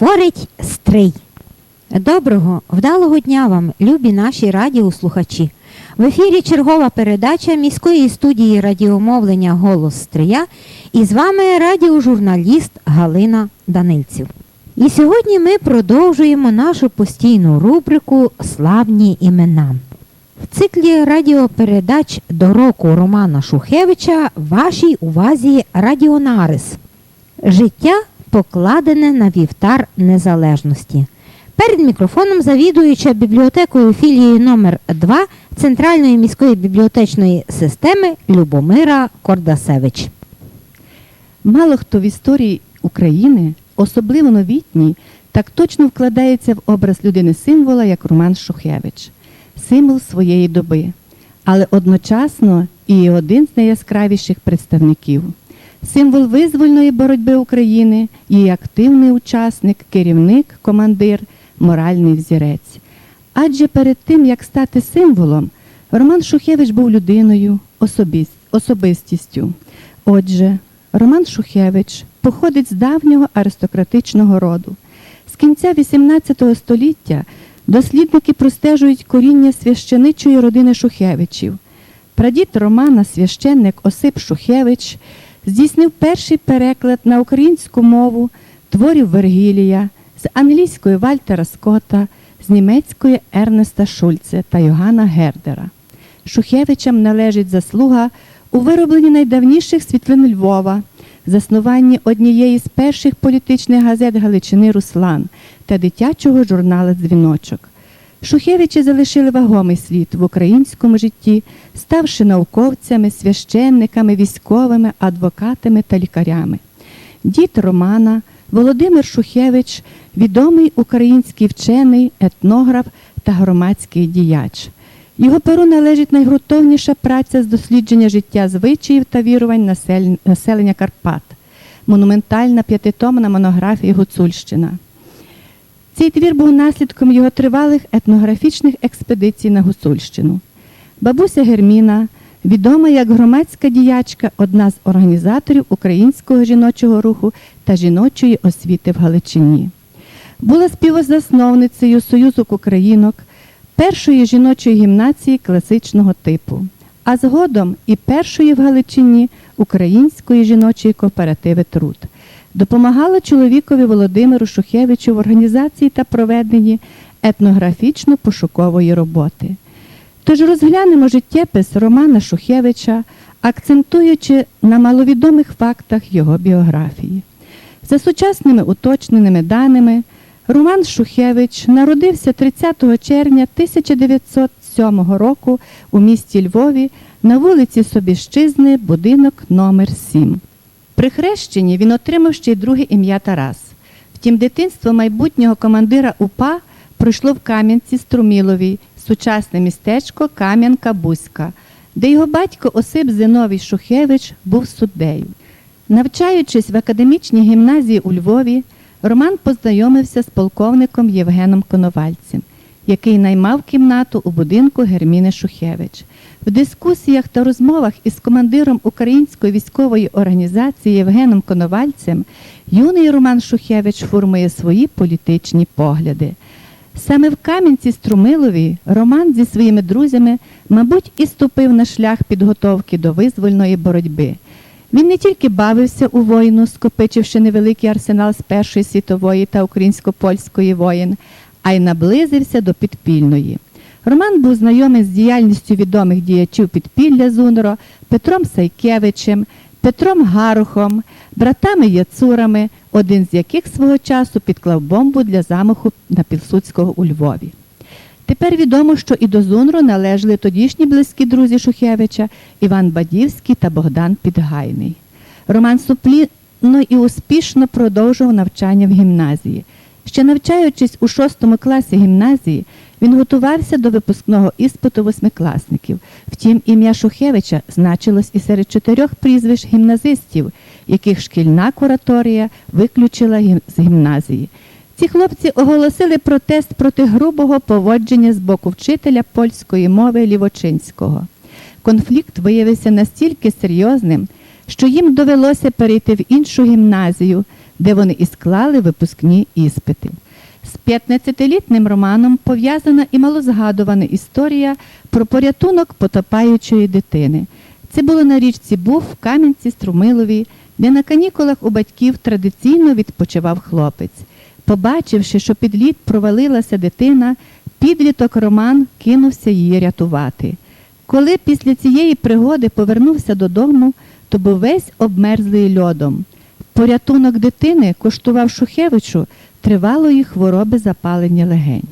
Говорить Стрий. Доброго, вдалого дня вам, любі наші радіослухачі. В ефірі чергова передача міської студії радіомовлення Голос Стрия і з вами радіожурналіст Галина Данильців. І сьогодні ми продовжуємо нашу постійну рубрику Славні імена. В циклі радіопередач до року Романа Шухевича вашій увазі Радіонарис. Життя покладене на вівтар незалежності. Перед мікрофоном завідуюча бібліотекою філії номер 2 Центральної міської бібліотечної системи Любомира Кордасевич. Мало хто в історії України, особливо новітній, так точно вкладається в образ людини символа, як Роман Шухевич, символ своєї доби, але одночасно і один з найяскравіших представників. Символ визвольної боротьби України, її активний учасник, керівник, командир, моральний взірець. Адже перед тим, як стати символом, Роман Шухевич був людиною, особистістю. Отже, Роман Шухевич походить з давнього аристократичного роду. З кінця XVIII століття дослідники простежують коріння священичої родини Шухевичів. Прадід Романа, священник Осип Шухевич, здійснив перший переклад на українську мову творів Вергілія з англійської Вальтера Скотта, з німецької Ернеста Шульце та Йоганна Гердера. Шухевичам належить заслуга у виробленні найдавніших світлин Львова, заснуванні однієї з перших політичних газет Галичини Руслан та дитячого журналу Дзвіночок. Шухевичі залишили вагомий слід в українському житті, ставши науковцями, священниками, військовими, адвокатами та лікарями. Дід Романа Володимир Шухевич відомий український вчений, етнограф та громадський діяч. Його перу належить найгрунтовніша праця з дослідження життя звичаїв та вірувань населення Карпат, монументальна п'ятитомна монографія Гуцульщина. Цей твір був наслідком його тривалих етнографічних експедицій на Гуцульщину. Бабуся Герміна, відома як громадська діячка, одна з організаторів українського жіночого руху та жіночої освіти в Галичині. Була співзасновницею Союзу українок, першої жіночої гімнації класичного типу, а згодом і першої в Галичині української жіночої кооперативи Труд. Допомагала чоловікові Володимиру Шухевичу в організації та проведенні етнографічно-пошукової роботи. Тож розглянемо життєпис Романа Шухевича, акцентуючи на маловідомих фактах його біографії. За сучасними уточненими даними, Роман Шухевич народився 30 червня 1907 року у місті Львові на вулиці Собіщизни, будинок номер 7. При хрещенні він отримав ще й друге ім'я Тарас. Втім, дитинство майбутнього командира УПА пройшло в Кам'янці Струміловій, сучасне містечко Кам'янка-Бузька, де його батько Осип Зиновій Шухевич був суддею. Навчаючись в академічній гімназії у Львові, Роман познайомився з полковником Євгеном Коновальцем, який наймав кімнату у будинку Герміни Шухевич. В дискусіях та розмовах із командиром української військової організації Євгеном Коновальцем юний Роман Шухевич формує свої політичні погляди. Саме в Кам'янці Струмилові Роман зі своїми друзями, мабуть, і ступив на шлях підготовки до визвольної боротьби. Він не тільки бавився у війну, скопичивши невеликий арсенал з Першої світової та українсько-польської воєн, а й наблизився до підпільної. Роман був знайомий з діяльністю відомих діячів підпілля Зунро Петром Сайкевичем, Петром Гарухом, братами Яцурами, один з яких свого часу підклав бомбу для замаху на Пілсудського у Львові. Тепер відомо, що і до Зунру належали тодішні близькі друзі Шухевича Іван Бадівський та Богдан Підгайний. Роман суплінно і успішно продовжував навчання в гімназії. Ще навчаючись у шостому класі гімназії, він готувався до випускного іспиту восьмикласників. Втім, ім'я Шухевича значилось і серед чотирьох прізвищ гімназистів, яких шкільна кураторія виключила з гімназії. Ці хлопці оголосили протест проти грубого поводження з боку вчителя польської мови Лівочинського. Конфлікт виявився настільки серйозним, що їм довелося перейти в іншу гімназію, де вони і склали випускні іспити. З 15-літнім романом пов'язана і малозгадувана історія про порятунок потопаючої дитини. Це було на річці Був в Кам'янці Струмилові, де на канікулах у батьків традиційно відпочивав хлопець. Побачивши, що під лід провалилася дитина, підліток Роман кинувся її рятувати. Коли після цієї пригоди повернувся додому, то був весь обмерзлий льодом. Порятунок дитини коштував Шухевичу тривалої хвороби запалення легень.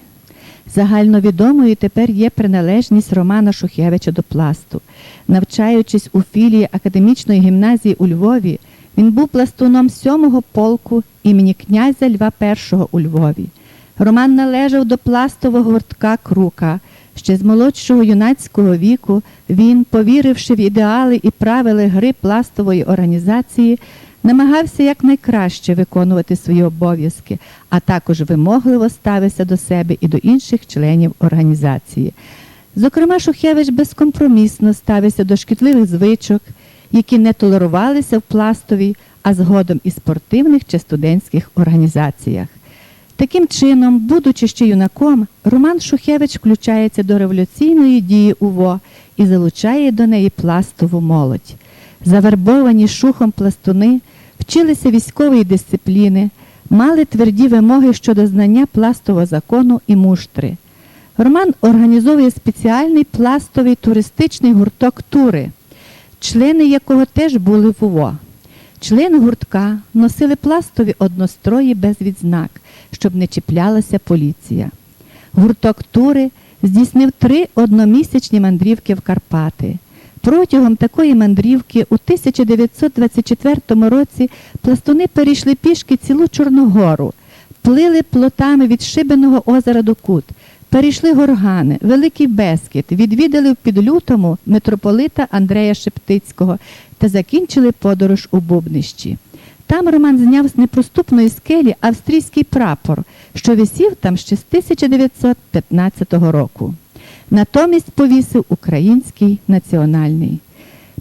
Загальновідомою тепер є приналежність Романа Шухевича до пласту. Навчаючись у філії академічної гімназії у Львові, він був пластуном 7-го полку імені князя Льва І у Львові. Роман належав до пластового гуртка Крука. Ще з молодшого юнацького віку він, повіривши в ідеали і правила гри пластової організації, намагався якнайкраще виконувати свої обов'язки, а також вимогливо ставився до себе і до інших членів організації. Зокрема, Шухевич безкомпромісно ставився до шкідливих звичок, які не толерувалися в пластовій, а згодом і спортивних чи студентських організаціях. Таким чином, будучи ще юнаком, Роман Шухевич включається до революційної дії УВО і залучає до неї пластову молодь. Завербовані шухом пластуни вчилися військової дисципліни, мали тверді вимоги щодо знання пластового закону і муштри. Роман організовує спеціальний пластовий туристичний гурток тури, члени якого теж були в УВО. Члени гуртка носили пластові однострої без відзнак, щоб не чіплялася поліція. Гурток тури здійснив три одномісячні мандрівки в Карпати. Протягом такої мандрівки у 1924 році пластуни перейшли пішки цілу Чорногору, плили плотами від Шибеного озера до Кут, перейшли горгани, Великий Бескіт, відвідали в Підлютому митрополита Андрея Шептицького та закінчили подорож у Бубнищі. Там Роман зняв з неприступної скелі австрійський прапор, що висів там ще з 1915 року. Натомість повісив український національний.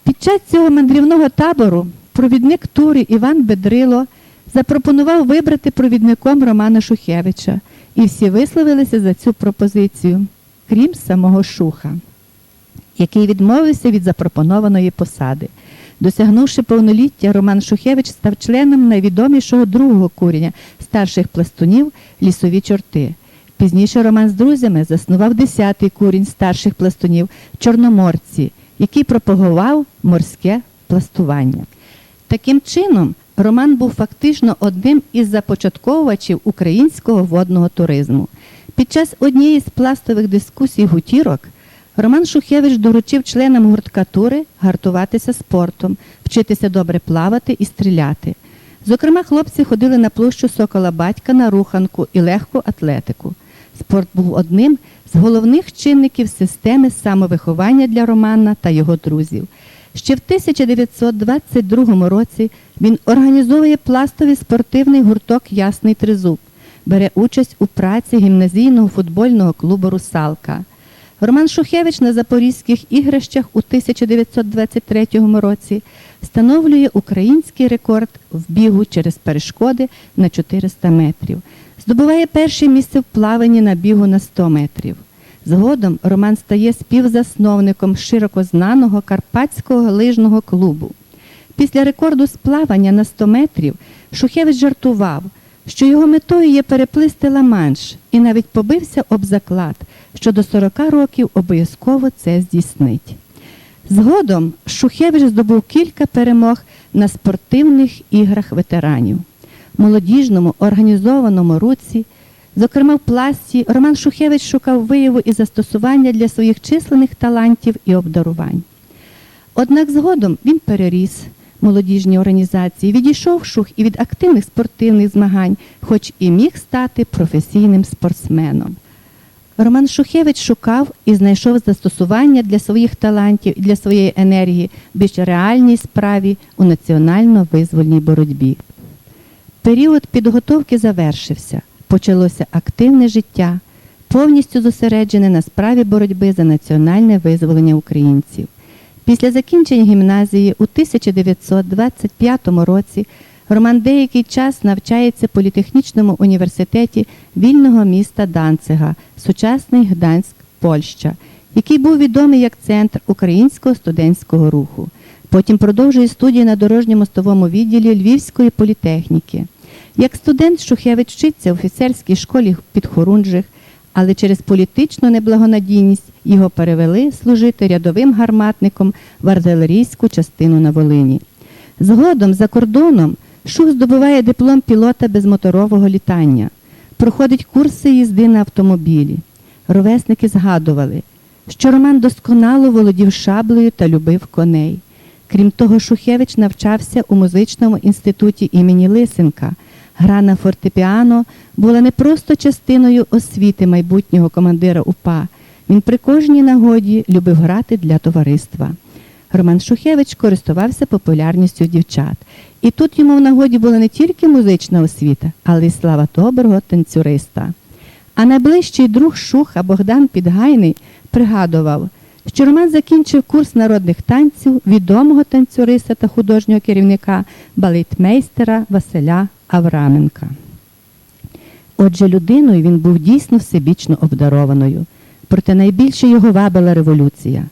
Під час цього мандрівного табору провідник тури Іван Бедрило запропонував вибрати провідником Романа Шухевича, і всі висловилися за цю пропозицію, крім самого Шуха, який відмовився від запропонованої посади. Досягнувши повноліття, Роман Шухевич став членом найвідомішого другого курення старших пластунів лісові чорти. Пізніше Роман з друзями заснував 10-й курінь старших пластунів Чорноморці, який пропагував морське пластування. Таким чином, Роман був фактично одним із започатковувачів українського водного туризму. Під час однієї з пластових дискусій гутірок Роман Шухевич доручив членам гуртка тури гартуватися спортом, вчитися добре плавати і стріляти. Зокрема, хлопці ходили на площу Сокола Батька на руханку і легку атлетику. Спорт був одним з головних чинників системи самовиховання для Романа та його друзів. Ще в 1922 році він організовує пластовий спортивний гурток Ясний Тризуб, бере участь у праці гімназійного футбольного клубу Русалка. Роман Шухевич на Запорізьких ігрищах у 1923 році встановлює український рекорд в бігу через перешкоди на 400 метрів. Здобуває перше місце в плаванні на бігу на 100 метрів. Згодом Роман стає співзасновником широко знаного Карпатського лижного клубу. Після рекорду з на 100 метрів Шухевич жартував, що його метою є переплисти Ла-Манш і навіть побився об заклад, що до 40 років обов'язково це здійснить. Згодом Шухевич здобув кілька перемог на спортивних іграх ветеранів. Молодіжному організованому руці Зокрема, в пласті Роман Шухевич шукав вияву і застосування для своїх численних талантів і обдарувань. Однак згодом він переріс молодіжні організації, відійшов шух і від активних спортивних змагань, хоч і міг стати професійним спортсменом. Роман Шухевич шукав і знайшов застосування для своїх талантів і для своєї енергії в більш реальній справі у національно-визвольній боротьбі. Період підготовки завершився. Почалося активне життя, повністю зосереджене на справі боротьби за національне визволення українців. Після закінчення гімназії у 1925 році Роман деякий час навчається в політехнічному університеті вільного міста Данцига, сучасний Гданськ, Польща, який був відомий як центр українського студентського руху. Потім продовжує студії на дорожньо-мостовому відділі Львівської політехніки. Як студент Шухевич вчиться в офіцерській школі під Хорунжих, але через політичну неблагонадійність його перевели служити рядовим гарматником в артилерійську частину на Волині. Згодом за кордоном Шух здобуває диплом пілота безмоторового літання, проходить курси їзди на автомобілі. Ровесники згадували, що Роман досконало володів шаблею та любив коней. Крім того, Шухевич навчався у музичному інституті імені Лисенка. Гра на фортепіано була не просто частиною освіти майбутнього командира УПА. Він при кожній нагоді любив грати для товариства. Роман Шухевич користувався популярністю дівчат. І тут йому в нагоді була не тільки музична освіта, але й слава доброго танцюриста. А найближчий друг Шуха Богдан Підгайний пригадував, що Роман закінчив курс народних танців відомого танцюриста та художнього керівника балетмейстера Василя Авраменка. Отже, людиною він був дійсно всебічно обдарованою, проте найбільше його вабила революція.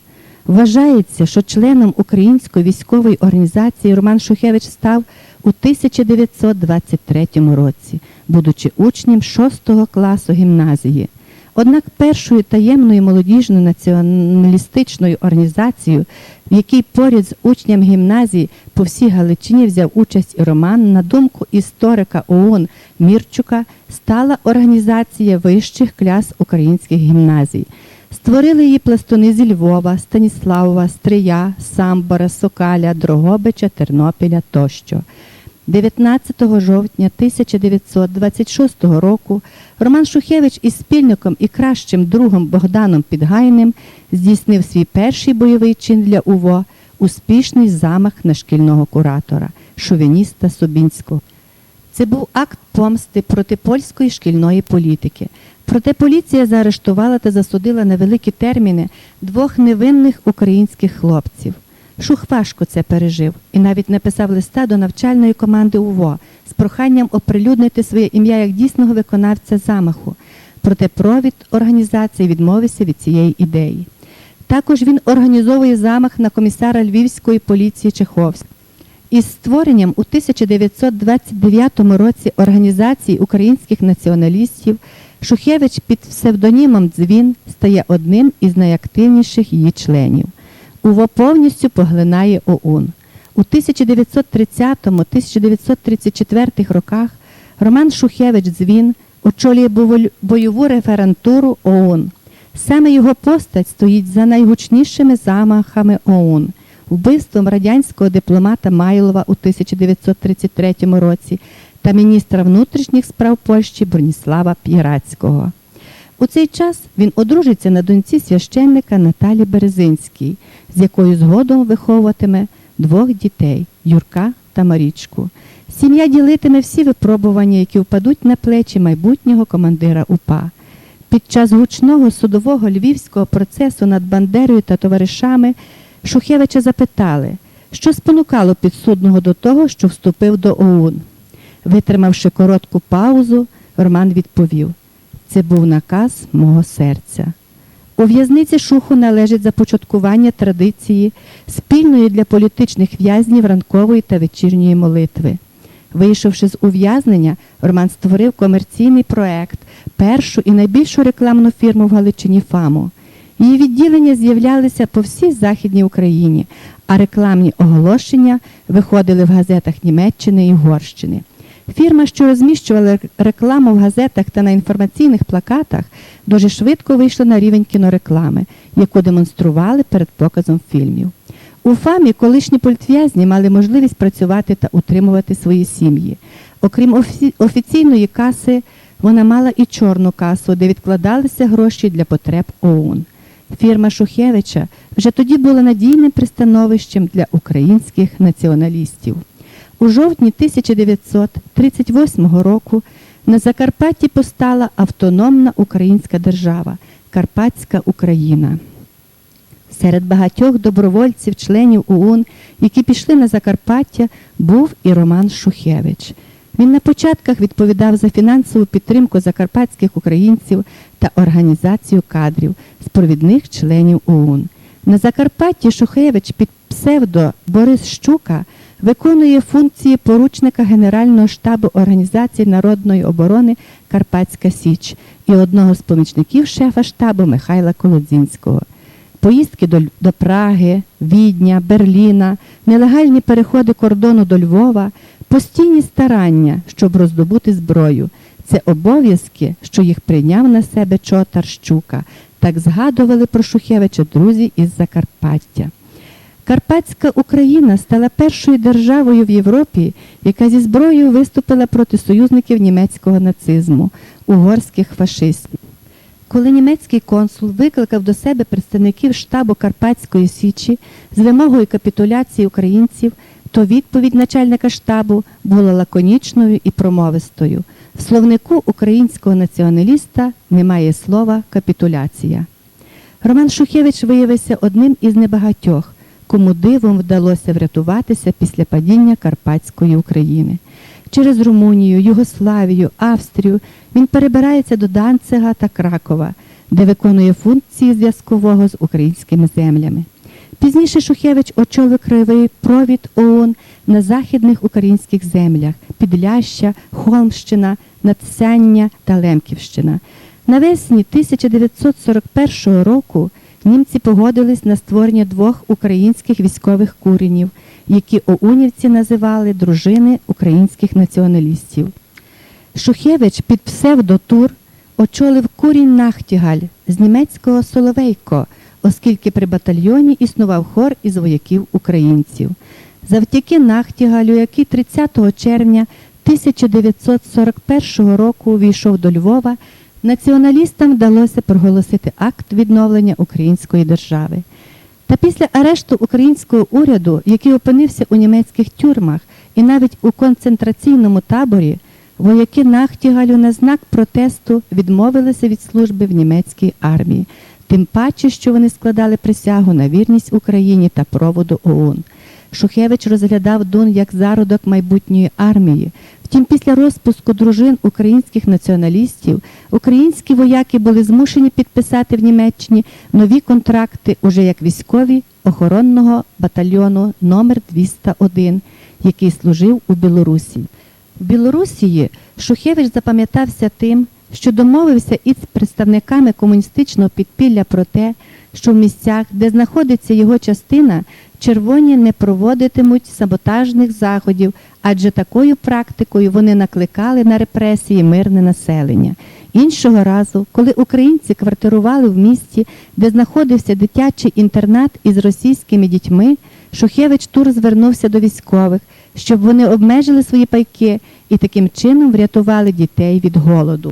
Вважається, що членом української військової організації Роман Шухевич став у 1923 році, будучи учнем 6 класу гімназії. Однак першою таємною молодіжною націоналістичною організацією, в якій поряд з учням гімназії по всій Галичині взяв участь і Роман, на думку історика ООН Мірчука, стала організація вищих клас українських гімназій. Створили її пластуни зі Львова, Станіславова, Стрия, Самбора, Сокаля, Дрогобича, Тернопіля тощо. 19 жовтня 1926 року Роман Шухевич із спільником і кращим другом Богданом Підгайним здійснив свій перший бойовий чин для УВО успішний замах на шкільного куратора, шовініста Собінського. Це був акт помсти проти польської шкільної політики. Проте поліція заарештувала та засудила на великі терміни двох невинних українських хлопців. Шух важко це пережив і навіть написав листа до навчальної команди УВО з проханням оприлюднити своє ім'я як дійсного виконавця замаху. Проте провід організації відмовився від цієї ідеї. Також він організовує замах на комісара Львівської поліції Чеховськ. Із створенням у 1929 році організації українських націоналістів Шухевич під псевдонімом Дзвін стає одним із найактивніших її членів. УВО повністю поглинає ОУН. У 1930-1934 роках Роман Шухевич Дзвін очолює бойову референтуру ОУН. Саме його постать стоїть за найгучнішими замахами ОУН, вбивством радянського дипломата Майлова у 1933 році та міністра внутрішніх справ Польщі Броніслава Пірацького. У цей час він одружиться на доньці священника Наталі Березинській, з якою згодом виховуватиме двох дітей Юрка та Марічку. Сім'я ділитиме всі випробування, які впадуть на плечі майбутнього командира УПА. Під час гучного судового львівського процесу над Бандерою та товаришами Шухевича запитали, що спонукало підсудного до того, що вступив до ОУН. Витримавши коротку паузу, Роман відповів: це був наказ мого серця. У в'язниці Шуху належить започаткування традиції спільної для політичних в'язнів ранкової та вечірньої молитви. Вийшовши з ув'язнення, Роман створив комерційний проект, першу і найбільшу рекламну фірму в Галичині ФАМу. Її відділення з'являлися по всій Західній Україні, а рекламні оголошення виходили в газетах Німеччини і Угорщини. Фірма, що розміщувала рекламу в газетах та на інформаційних плакатах, дуже швидко вийшла на рівень кінореклами, яку демонстрували перед показом фільмів. У ФАМі колишні політв'язні мали можливість працювати та утримувати свої сім'ї. Окрім офі- офіційної каси, вона мала і чорну касу, де відкладалися гроші для потреб ОУН. Фірма Шухевича вже тоді була надійним пристановищем для українських націоналістів. У жовтні 1938 року на Закарпатті постала автономна українська держава Карпатська Україна. Серед багатьох добровольців, членів ОУН, які пішли на Закарпаття, був і Роман Шухевич. Він на початках відповідав за фінансову підтримку закарпатських українців та організацію кадрів з провідних членів ОУН. На Закарпатті Шухевич під псевдо Борис Щука виконує функції поручника Генерального штабу Організації народної оборони Карпатська Січ і одного з помічників шефа штабу Михайла Колодзінського. Поїздки до, до Праги, Відня, Берліна, нелегальні переходи кордону до Львова, постійні старання, щоб роздобути зброю. Це обов'язки, що їх прийняв на себе Чотар Щука. Так згадували про Шухевича друзі із Закарпаття. Карпатська Україна стала першою державою в Європі, яка зі зброєю виступила проти союзників німецького нацизму, угорських фашистів. Коли німецький консул викликав до себе представників штабу Карпатської Січі з вимогою капітуляції українців, то відповідь начальника штабу була лаконічною і промовистою. В словнику українського націоналіста немає слова капітуляція. Роман Шухевич виявився одним із небагатьох, кому дивом вдалося врятуватися після падіння Карпатської України. Через Румунію, Югославію, Австрію він перебирається до Данцига та Кракова, де виконує функції зв'язкового з українськими землями. Пізніше Шухевич очолив краєвий провід ООН на західних українських землях Підляща, Холмщина, Надсяння та Лемківщина. Навесні 1941 року німці погодились на створення двох українських військових куренів, які оунівці називали дружини українських націоналістів. Шухевич під псевдотур очолив курінь Нахтігаль з німецького Соловейко, оскільки при батальйоні існував хор із вояків українців. Завдяки Нахтігалю, який 30 червня 1941 року увійшов до Львова, націоналістам вдалося проголосити акт відновлення української держави. Та після арешту українського уряду, який опинився у німецьких тюрмах і навіть у концентраційному таборі, вояки Нахтігалю на знак протесту відмовилися від служби в німецькій армії, тим паче, що вони складали присягу на вірність Україні та проводу ОУН. Шухевич розглядав Дун як зародок майбутньої армії. Втім, після розпуску дружин українських націоналістів українські вояки були змушені підписати в Німеччині нові контракти уже як військові охоронного батальйону номер 201, який служив у Білорусі. В Білорусії Шухевич запам'ятався тим, що домовився із представниками комуністичного підпілля про те, що в місцях, де знаходиться його частина, червоні не проводитимуть саботажних заходів, адже такою практикою вони накликали на репресії мирне населення. Іншого разу, коли українці квартирували в місті, де знаходився дитячий інтернат із російськими дітьми, Шухевич Тур звернувся до військових, щоб вони обмежили свої пайки і таким чином врятували дітей від голоду.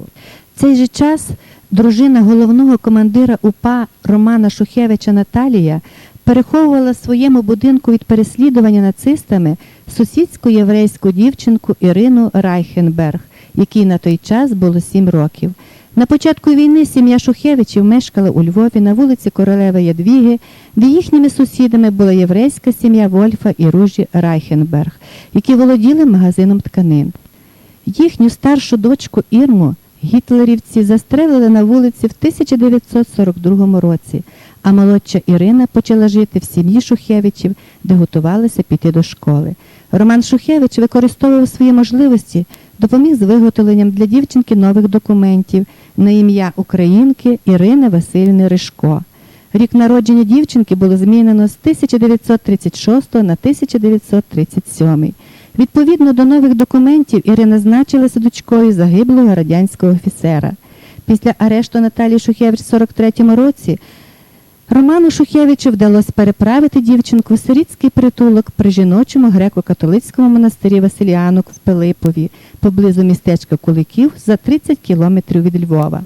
В цей же час дружина головного командира УПА Романа Шухевича Наталія переховувала в своєму будинку від переслідування нацистами сусідську єврейську дівчинку Ірину Райхенберг, якій на той час було сім років. На початку війни сім'я Шухевичів мешкала у Львові на вулиці Королеви Ядвіги, де їхніми сусідами була єврейська сім'я Вольфа і Ружі Райхенберг, які володіли магазином тканин. Їхню старшу дочку Ірму гітлерівці застрелили на вулиці в 1942 році, а молодша Ірина почала жити в сім'ї Шухевичів, де готувалася піти до школи. Роман Шухевич використовував свої можливості, допоміг з виготовленням для дівчинки нових документів на ім'я українки Ірини Васильівни Ришко. Рік народження дівчинки було змінено з 1936 на 1937. Відповідно до нових документів, Ірина значилася дочкою загиблого радянського офіцера. Після арешту Наталії Шухевич в 43-му році Роману Шухевичу вдалося переправити дівчинку в сирітський притулок при жіночому греко-католицькому монастирі Василіанок в Пилипові, поблизу містечка Куликів за 30 кілометрів від Львова,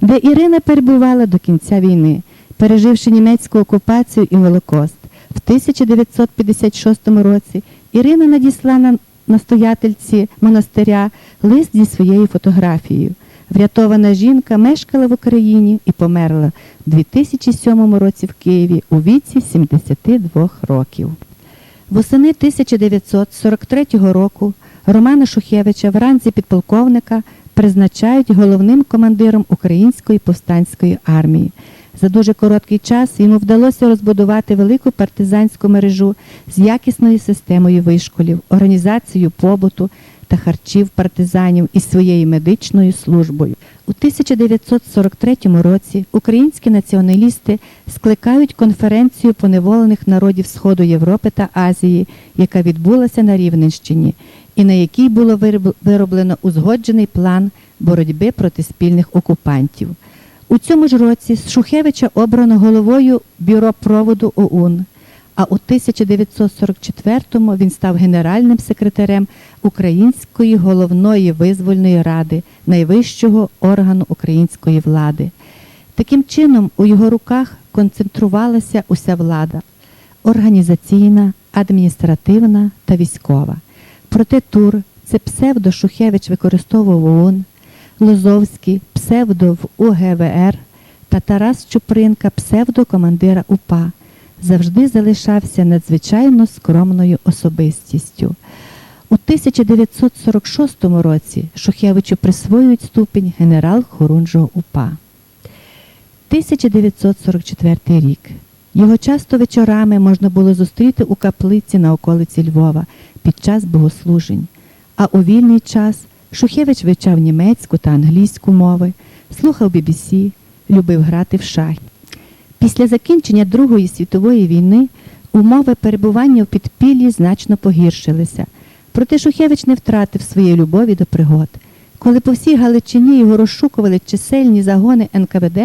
де Ірина перебувала до кінця війни, переживши німецьку окупацію і Голокост. В 1956 році Ірина надісла на настоятельці монастиря лист зі своєю фотографією. Врятована жінка мешкала в Україні і померла в 2007 році в Києві у віці 72 років. Восени 1943 року Романа Шухевича в ранзі підполковника призначають головним командиром Української повстанської армії. За дуже короткий час йому вдалося розбудувати велику партизанську мережу з якісною системою вишколів, організацією побуту та харчів партизанів і своєю медичною службою. У 1943 році українські націоналісти скликають конференцію поневолених народів Сходу Європи та Азії, яка відбулася на Рівненщині, і на якій було вироблено узгоджений план боротьби проти спільних окупантів. У цьому ж році Шухевича обрано головою бюро проводу ОУН, а у 1944-му він став генеральним секретарем Української головної визвольної ради, найвищого органу української влади. Таким чином, у його руках концентрувалася уся влада організаційна, адміністративна та військова. Проте Тур це псевдо Шухевич використовував ООН, Лозовський псевдо в УГВР та Тарас Чупринка псевдо командира УПА завжди залишався надзвичайно скромною особистістю. У 1946 році Шухевичу присвоюють ступінь генерал Хорунжого УПА. 1944 рік. Його часто вечорами можна було зустріти у каплиці на околиці Львова під час богослужень. А у вільний час Шухевич вивчав німецьку та англійську мови, слухав BBC, любив грати в шахи. Після закінчення Другої світової війни умови перебування в підпіллі значно погіршилися. Проте Шухевич не втратив своєї любові до пригод. Коли по всій Галичині його розшукували чисельні загони НКВД,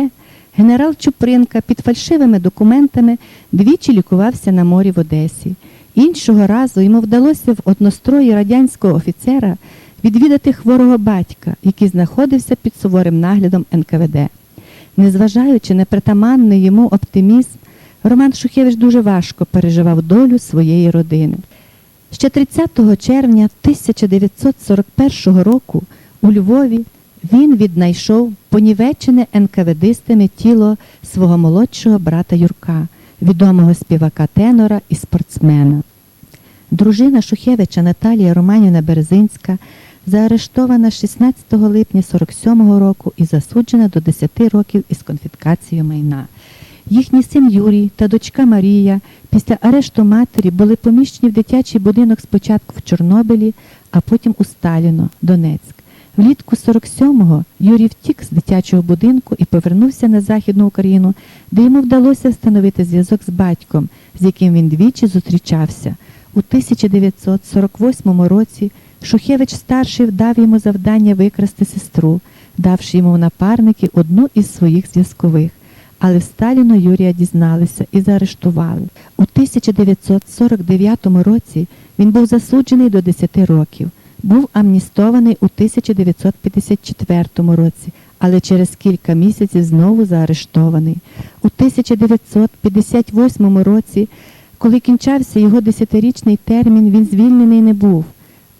генерал Чупринка під фальшивими документами двічі лікувався на морі в Одесі. Іншого разу йому вдалося в однострої радянського офіцера відвідати хворого батька, який знаходився під суворим наглядом НКВД. Незважаючи на притаманний йому оптимізм, Роман Шухевич дуже важко переживав долю своєї родини. Ще 30 червня 1941 року у Львові він віднайшов понівечене НКВДистами тіло свого молодшого брата Юрка, відомого співака тенора і спортсмена. Дружина Шухевича Наталія Романівна Березинська заарештована 16 липня 47-го року і засуджена до 10 років із конфіскацією майна. Їхній син Юрій та дочка Марія після арешту матері були поміщені в дитячий будинок спочатку в Чорнобилі, а потім у Сталіно, Донецьк. Влітку 47-го Юрій втік з дитячого будинку і повернувся на Західну Україну, де йому вдалося встановити зв'язок з батьком, з яким він двічі зустрічався. У 1948 році Шухевич старший дав йому завдання викрасти сестру, давши йому в напарники одну із своїх зв'язкових. Але в Сталіно Юрія дізналися і заарештували. У 1949 році він був засуджений до 10 років. Був амністований у 1954 році, але через кілька місяців знову заарештований. У 1958 році, коли кінчався його десятирічний термін, він звільнений не був,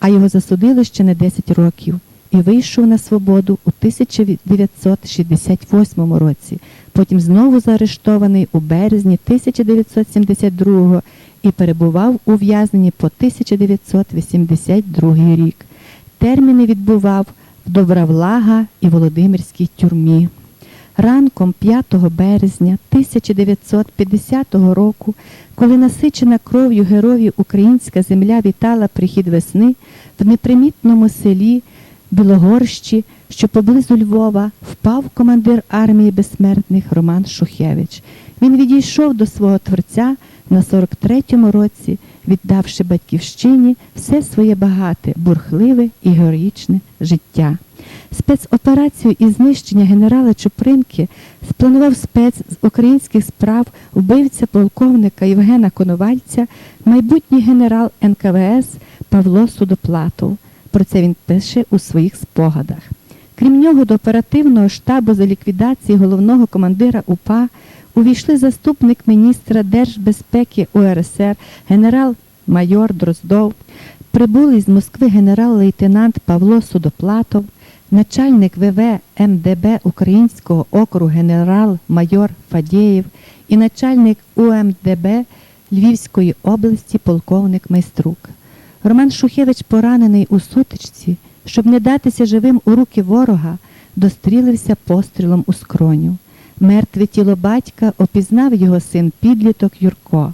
а його засудили ще на 10 років і вийшов на свободу у 1968 році. Потім знову заарештований у березні 1972 і перебував у в'язненні по 1982 рік. Терміни відбував в Добравлага і Володимирській тюрмі. Ранком 5 березня 1950 року, коли насичена кров'ю героїв українська земля вітала прихід весни, в непримітному селі Білогорщі, що поблизу Львова, впав командир армії безсмертних Роман Шухевич. Він відійшов до свого творця на 43-му році віддавши батьківщині все своє багате, бурхливе і героїчне життя. Спецоперацію із знищення генерала Чупринки спланував спец з українських справ вбивця полковника Євгена Коновальця, майбутній генерал НКВС Павло Судоплатов. Про це він пише у своїх спогадах. Крім нього, до оперативного штабу за ліквідації головного командира УПА увійшли заступник міністра держбезпеки УРСР генерал-майор Дроздов, прибулий з Москви генерал-лейтенант Павло Судоплатов, начальник ВВ МДБ Українського округу генерал-майор Фадєєв і начальник УМДБ Львівської області полковник Майструк. Роман Шухевич, поранений у сутичці, щоб не датися живим у руки ворога, дострілився пострілом у скроню. Мертве тіло батька опізнав його син підліток Юрко.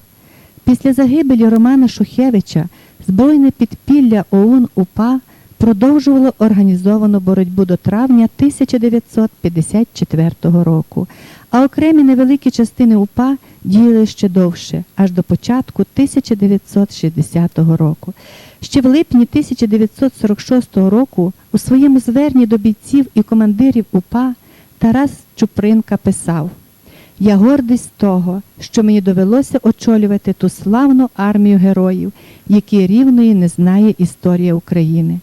Після загибелі Романа Шухевича збройне підпілля ОУН УПА продовжувало організовану боротьбу до травня 1954 року, а окремі невеликі частини УПА діяли ще довше, аж до початку 1960 року. Ще в липні 1946 року у своєму зверненні до бійців і командирів УПА Тарас Чупринка писав Я гордий з того, що мені довелося очолювати ту славну армію героїв, які рівної не знає історія України.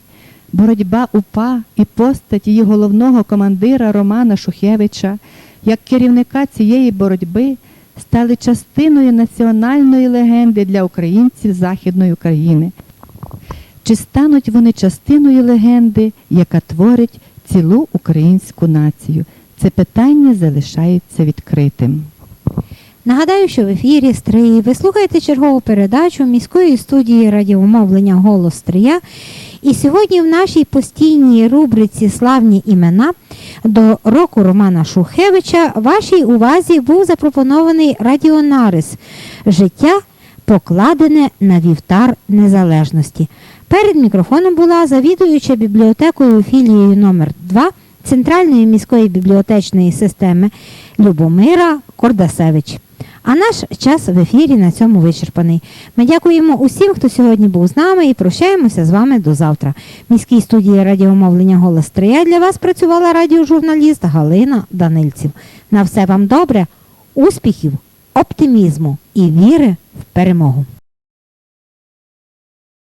Боротьба УПА і постать її головного командира Романа Шухевича, як керівника цієї боротьби, стали частиною національної легенди для українців Західної України. Чи стануть вони частиною легенди, яка творить цілу українську націю? Це питання залишається відкритим. Нагадаю, що в ефірі Стрий ви слухаєте чергову передачу міської студії радіомовлення Голос Стрия. І сьогодні в нашій постійній рубриці Славні імена до року Романа Шухевича вашій увазі був запропонований радіонарис Життя покладене на вівтар незалежності. Перед мікрофоном була завідуюча бібліотекою філією номер 2 Центральної міської бібліотечної системи Любомира Кордасевич. А наш час в ефірі на цьому вичерпаний. Ми дякуємо усім, хто сьогодні був з нами, і прощаємося з вами до завтра. В міській студії радіомовлення Голос Трия для вас працювала радіожурналіст Галина Данильців. На все вам добре, успіхів, оптимізму і віри в перемогу.